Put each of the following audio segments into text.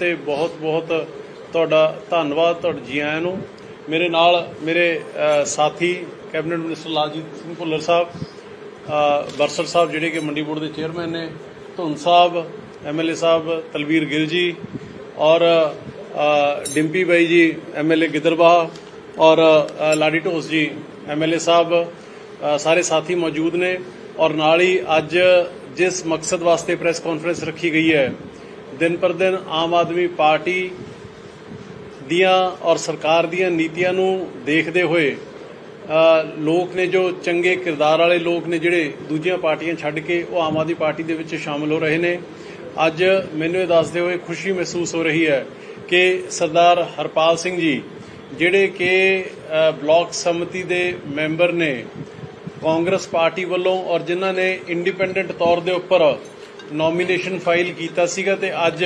ਤੇ ਬਹੁਤ ਬਹੁਤ ਤੁਹਾਡਾ ਧੰਨਵਾਦ ਤੁਹਾਡੇ ਜੀ ਆਇਆਂ ਨੂੰ। ਮੇਰੇ ਨਾਲ ਮੇਰੇ ਸਾਥੀ ਕੈਬਨਿਟ ਮਿਨਿਸਟਰ ਲਾਲਜੀਤ ਸਿੰਘ ਭੁੱਲਰ ਸਾਹਿਬ ਬਰਸਰ ਸਾਹਿਬ ਜਿਹੜੇ ਕਿ ਮੰਡੀ ਬੋਰਡ ਦੇ ਚੇਅਰਮੈਨ ਨੇ ਧੁੰਨ ਸਾਹਿਬ ਐਮਐਲਏ ਸਾਹਿਬ, ਤਲਵੀਰ ਗਿੱਲ ਜੀ ਔਰ ਡਿੰਪੀ ਬਾਈ ਜੀ ਐਮਐਲਏ ਗਿੱਦਰਬਾਹ ਔਰ ਲਾਡੀ ਢੋਸ ਜੀ ਐਮਐਲਏ ਸਾਹਿਬ ਸਾਰੇ ਸਾਥੀ ਮੌਜੂਦ ਨੇ ਔਰ ਨਾਲ ਹੀ ਅੱਜ ਜਿਸ ਮਕਸਦ ਵਾਸਤੇ ਪ੍ਰੈਸ ਕਾਨਫਰੰਸ ਰੱਖੀ ਗਈ ਹੈ ਦਿਨ ਪਰ ਦਿਨ ਆਮ ਆਦਮੀ ਪਾਰਟੀ ਦੀਆਂ ਔਰ ਸਰਕਾਰ ਦੀਆਂ ਨੀਤੀਆਂ ਨੂੰ ਦੇਖਦੇ ਹੋਏ ਲੋਕ ਨੇ ਜੋ ਚੰਗੇ ਕਿਰਦਾਰ ਵਾਲੇ ਲੋਕ ਨੇ ਜਿਹੜੇ ਦੂਜੀਆਂ ਪਾਰਟੀਆਂ ਛੱਡ ਕੇ ਉਹ ਆਮ ਆਦਮੀ ਪਾਰਟੀ ਦੇ ਵਿੱਚ ਸ਼ਾਮਲ ਹੋ ਰਹੇ ਨੇ। ਅੱਜ ਮੈਨੂੰ ਇਹ ਦੱਸਦੇ ਹੋਏ ਖੁਸ਼ੀ ਮਹਿਸੂਸ ਹੋ ਰਹੀ ਹੈ ਕਿ ਸਰਦਾਰ ਹਰਪਾਲ ਸਿੰਘ ਜੀ, ਜਿਹੜੇ ਕਿ ਬਲਾਕ ਸਮਿਤੀ ਦੇ ਮੈਂਬਰ ਨੇ, ਕਾਂਗਰਸ ਪਾਰਟੀ ਵੱਲੋਂ ਔਰ ਜਿਨ੍ਹਾਂ ਨੇ ਇੰਡੀਪੈਂਡੈਂਟ ਤੌਰ ਦੇ ਉੱਪਰ ਨੋਮੀਨੇਸ਼ਨ ਫਾਈਲ ਕੀਤਾ ਸੀਗਾ ਤੇ ਅੱਜ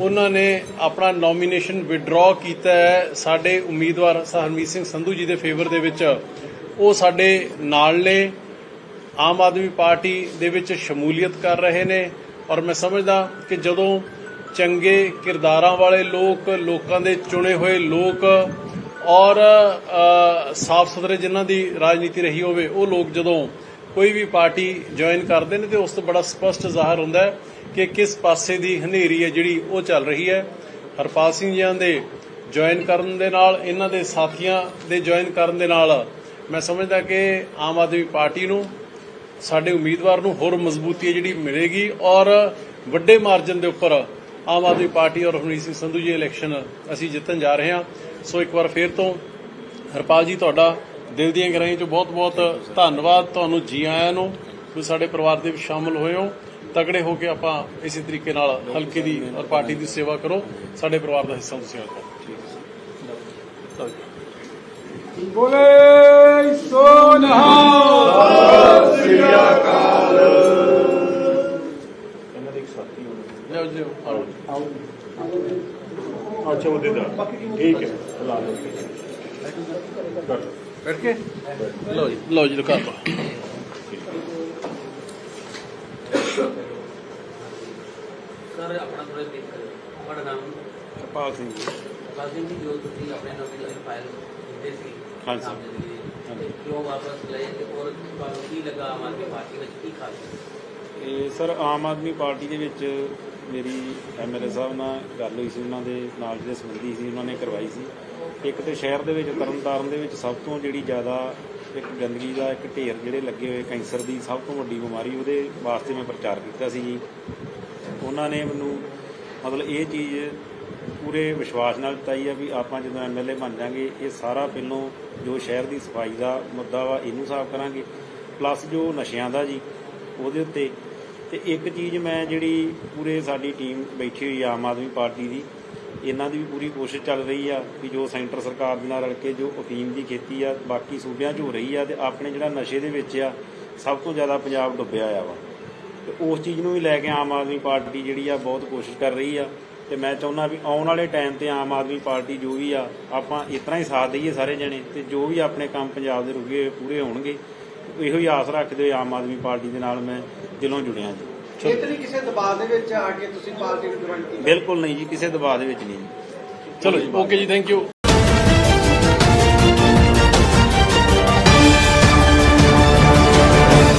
ਉਹਨਾਂ ਨੇ ਆਪਣਾ ਨੋਮੀਨੇਸ਼ਨ ਵਿਡਰਾਅ ਕੀਤਾ ਹੈ ਸਾਡੇ ਉਮੀਦਵਾਰ ਹਰਮੀਤ ਸਿੰਘ ਸੰਧੂ ਜੀ ਦੇ ਫੇਵਰ ਦੇ ਵਿੱਚ। ਉਹ ਸਾਡੇ ਨਾਲ ਨੇ। ਆਮ ਆਦਮੀ ਪਾਰਟੀ ਦੇ ਵਿੱਚ ਸ਼ਮੂਲੀਅਤ ਕਰ ਰਹੇ ਨੇ ਔਰ ਮੈਂ ਸਮਝਦਾ ਕਿ ਜਦੋਂ ਚੰਗੇ ਕਿਰਦਾਰਾਂ ਵਾਲੇ ਲੋਕ, ਲੋਕਾਂ ਦੇ ਚੁਣੇ ਹੋਏ ਲੋਕ ਔਰ ਸਾਫ਼ ਸੁਥਰੇ ਜਿਨ੍ਹਾਂ ਦੀ ਰਾਜਨੀਤੀ ਰਹੀ ਹੋਵੇ, ਉਹ ਲੋਕ ਜਦੋਂ ਕੋਈ ਵੀ ਪਾਰਟੀ ਜੁਆਇਨ ਕਰਦੇ ਨੇ ਤੇ ਉਸ ਤੋਂ ਬੜਾ ਸਪਸ਼ਟ ਜ਼ਾਹਰ ਹੁੰਦਾ ਹੈ ਕਿ ਕਿਸ ਪਾਸੇ ਦੀ ਹਨੇਰੀ ਹੈ ਜਿਹੜੀ ਉਹ ਚੱਲ ਰਹੀ ਹੈ। ਹਰਪਾਲ ਸਿੰਘ ਜੀਆਂ ਦੇ ਜੁਆਇਨ ਕਰਨ ਦੇ ਨਾਲ, ਇਹਨਾਂ ਦੇ ਸਾਥੀਆਂ ਦੇ ਜੁਆਇਨ ਕਰਨ ਦੇ ਨਾਲ ਮੈਂ ਸਮਝਦਾ ਕਿ ਆਮ ਆਦਮੀ ਪਾਰਟੀ ਨੂੰ, ਸਾਡੇ ਉਮੀਦਵਾਰ ਨੂੰ ਹੋਰ ਮਜ਼ਬੂਤੀ ਹੈ ਜਿਹੜੀ ਮਿਲੇਗੀ ਔਰ ਵੱਡੇ ਮਾਰਜਨ ਦੇ ਉੱਪਰ ਆਮ ਆਦਮੀ ਪਾਰਟੀ ਔਰ ਹਰਮੀਤ ਸਿੰਘ ਸੰਧੂ ਜੀ ਇਲੈਕਸ਼ਨ ਅਸੀਂ ਜਿੱਤਣ ਜਾ ਰਹੇ ਹਾਂ। ਸੋ ਇੱਕ ਵਾਰ ਫੇਰ ਤੋਂ ਹਰਪਾਲ ਜੀ, ਤੁਹਾਡਾ ਦਿਲ ਦੀਆਂ ਗਹਿਰਾਈਆਂ ਚੋਂ ਬਹੁਤ-ਬਹੁਤ ਧੰਨਵਾਦ ਤੁਹਾਨੂੰ ਜੀ ਆਇਆਂ ਨੂੰ ਤੁਸੀਂ ਸਾਡੇ ਪਰਿਵਾਰ ਦੇ ਵਿੱਚ ਸ਼ਾਮਲ ਹੋਏ ਹੋ। ਤਗੜੇ ਹੋ ਕੇ ਆਪਾਂ ਇਸੇ ਤਰੀਕੇ ਨਾਲ ਹਲਕੇ ਦੀ ਔਰ ਪਾਰਟੀ ਦੀ ਸੇਵਾ ਕਰੋ। ਸਾਡੇ ਪਰਿਵਾਰ ਦਾ ਹਿੱਸਾ ਤੁਸੀਂ ਹੋ ਬੋਲੇ ਸੋਨਹਾ। ਲਿਆਓ ਜੀ ਆਓ। ਅੱਛਾ ਉਹਦੇ ਦਾ ਠੀਕ ਹੈ। ਲਾ ਲਓ ਬੈਠ ਕੇ ਲਓ ਜੀ ਸਰ ਆਪਣਾ ਥੋੜਾ ਦੇਖ ਕਰਿਓ ਤੁਹਾਡਾ ਨਾਮ? ਹਰਪਾਲ ਸਿੰਘ ਜੀ। ਕਾਜ਼ਿਮ ਜੀ ਜੋ ਤੁਸੀਂ ਆਪਣੇ ਨੌਕਰੀ ਫਾਈਲ ਦਿੱਤੇ ਸੀ ਹਾਂਜੀ। ਸਾਹਮਣੇ ਦੇ ਲਈ, ਤੇ ਕਿਉਂ ਵਾਪਸ ਲਏ ਤੇ ਹੋਰ ਤੁਹਾਨੂੰ ਕੀ ਲੱਗਾ ਆਮ ਆਦਮੀ ਪਾਰਟੀ ਵਿੱਚ? ਕੀ ਖਾਸ? ਇਹ ਸਰ ਆਮ ਆਦਮੀ ਪਾਰਟੀ ਦੇ ਵਿੱਚ ਮੇਰੀ ਐਮਐਲਏ ਸਾਹਿਬ ਨਾਲ ਗੱਲ ਹੋਈ ਸੀ ਉਹਨਾਂ ਦੇ ਨਾਲ ਜਿਹੜੇ ਸੰਬੰਧੀ ਸੀ ਉਹਨਾਂ ਨੇ ਕਰਵਾਈ ਸੀ। ਇੱਕ ਤੇ ਸ਼ਹਿਰ ਦੇ ਵਿੱਚ, ਤਰਨਤਾਰਨ ਦੇ ਵਿੱਚ ਸਭ ਤੋਂ ਜਿਹੜੀ ਜ਼ਿਆਦਾ ਇੱਕ ਗੰਦਗੀ ਦਾ ਇੱਕ ਢੇਰ ਜਿਹੜੇ ਲੱਗੇ ਹੋਏ ਕੈਂਸਰ ਦੀ ਸਭ ਤੋਂ ਵੱਡੀ ਬਿਮਾਰੀ ਉਹਦੇ ਵਾਸਤੇ ਮੈਂ ਪ੍ਰਚਾਰ ਕੀਤਾ ਸੀ ਜੀ। ਉਹਨਾਂ ਨੇ ਮੈਨੂੰ ਮਤਲਬ ਇਹ ਚੀਜ਼ ਪੂਰੇ ਵਿਸ਼ਵਾਸ ਨਾਲ ਦਿੱਤਾਈ ਆ ਵੀ ਆਪਾਂ ਜਦੋਂ ਐਮਐਲਏ ਬਣ ਜਾਾਂਗੇ, ਇਹ ਸਾਰਾ ਪਹਿਲੋਂ ਜੋ ਸ਼ਹਿਰ ਦੀ ਸਫ਼ਾਈ ਦਾ ਮੁੱਦਾ ਵਾ ਇਹਨੂੰ ਸਾਫ਼ ਕਰਾਂਗੇ। ਪਲੱਸ ਜੋ ਨਸ਼ਿਆਂ ਦਾ ਜੀ, ਉਹਦੇ ਉੱਤੇ ਤੇ ਇੱਕ ਚੀਜ਼ ਮੈਂ ਜਿਹੜੀ ਪੂਰੇ ਸਾਡੀ ਟੀਮ ਬੈਠੀ ਹੋਈ ਆਮ ਆਦਮੀ ਪਾਰਟੀ ਦੀ ਇਹਨਾਂ ਦੀ ਵੀ ਪੂਰੀ ਕੋਸ਼ਿਸ਼ ਚੱਲ ਰਹੀ ਆ ਕਿ ਜੋ ਸੈਂਟਰ ਸਰਕਾਰ ਦੇ ਨਾਲ ਰਲ ਕੇ ਜੋ ਅਫੀਮ ਦੀ ਖੇਤੀ ਆ, ਬਾਕੀ ਸੂਬਿਆਂ 'ਚ ਹੋ ਰਹੀ ਆ ਤੇ ਆਪਣੇ ਜਿਹੜਾ ਨਸ਼ੇ ਦੇ ਵਿੱਚ ਆ, ਸਭ ਤੋਂ ਜ਼ਿਆਦਾ ਪੰਜਾਬ ਡੁੱਬਿਆ ਆ ਵਾ। ਤੇ ਉਸ ਚੀਜ਼ ਨੂੰ ਵੀ ਲੈ ਕੇ ਆਮ ਆਦਮੀ ਪਾਰਟੀ ਜਿਹੜੀ ਆ ਬਹੁਤ ਕੋਸ਼ਿਸ਼ ਕਰ ਰਹੀ ਆ। ਤੇ ਮੈਂ ਚਾਹੁੰਦਾ ਵੀ ਆਉਣ ਵਾਲੇ ਟਾਈਮ ਤੇ ਆਮ ਆਦਮੀ ਪਾਰਟੀ ਜੋ ਵੀ ਆ, ਆਪਾਂ ਇਸ ਤਰ੍ਹਾਂ ਹੀ ਸਾਥ ਦਈਏ ਸਾਰੇ ਜਣੇ ਤੇ ਜੋ ਵੀ ਆਪਣੇ ਕੰਮ ਪੰਜਾਬ ਦੇ ਰੁਕੇ ਹੋਏ ਪੂਰੇ ਹੋਣਗੇ, ਇਹੋ ਹੀ ਆਸ ਰੱਖਦੇ ਹੋਏ ਆਮ ਆਦਮੀ ਪਾਰਟੀ ਦੇ ਨਾਲ ਮੈਂ ਦਿਲੋਂ ਜੁੜਿਆ ਜੀ। ਇਹ ਤਾਂ ਨਹੀਂ ਕਿਸੇ ਦਬਾਅ ਦੇ ਵਿੱਚ ਆ ਕੇ ਤੁਸੀਂ ਪਾਰਟੀ ਨੂੰ ਜੁਆਇਨ ਕੀਤਾ। ਬਿਲਕੁਲ ਨਹੀਂ ਜੀ ਕਿਸੇ ਦਬਾਅ ਦੇ ਵਿੱਚ ਨਹੀਂ। ਜੀ ਚਲੋ ਜੀ ਓਕੇ ਜੀ ਥੈਂਕ ਯੂ